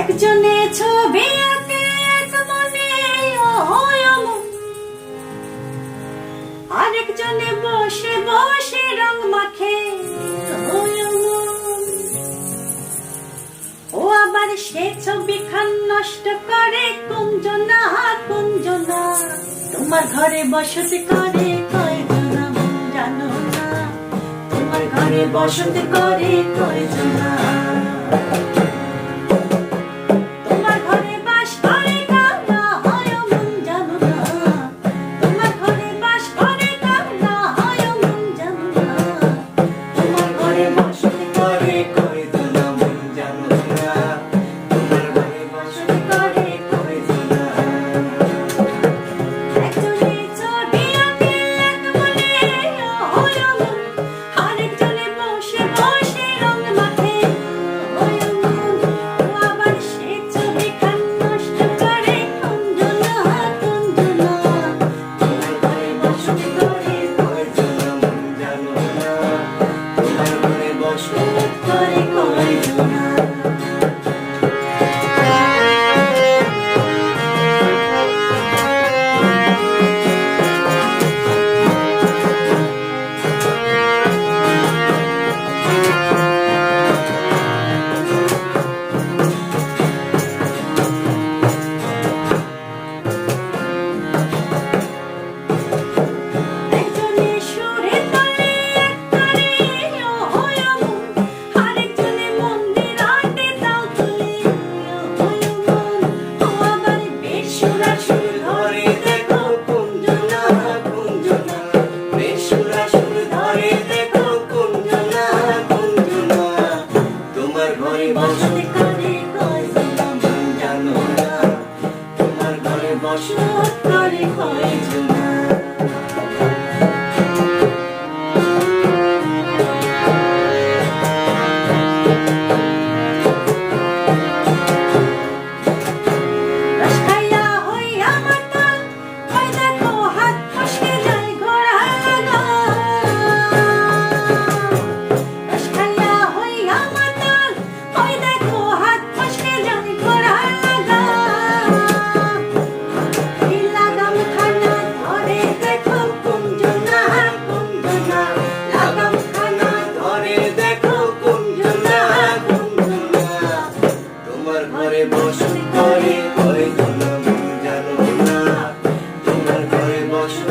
একজনে ছবি আঁকে, এক মনে আরেকজনে বসে বসে রং মাখে ও আবার সে ছবি খান নষ্ট করে, কুঞ্জনা কুঞ্জনা। তোমার ঘরে বসতি করে, কয়জনা জানো না। তোমার ঘরে বসতি করে, কয়জনা। বসন্তরে কয় বসতে কানে কয় জানতাম জানো তোমার ঘরে বসত করে কয় জোনা। まし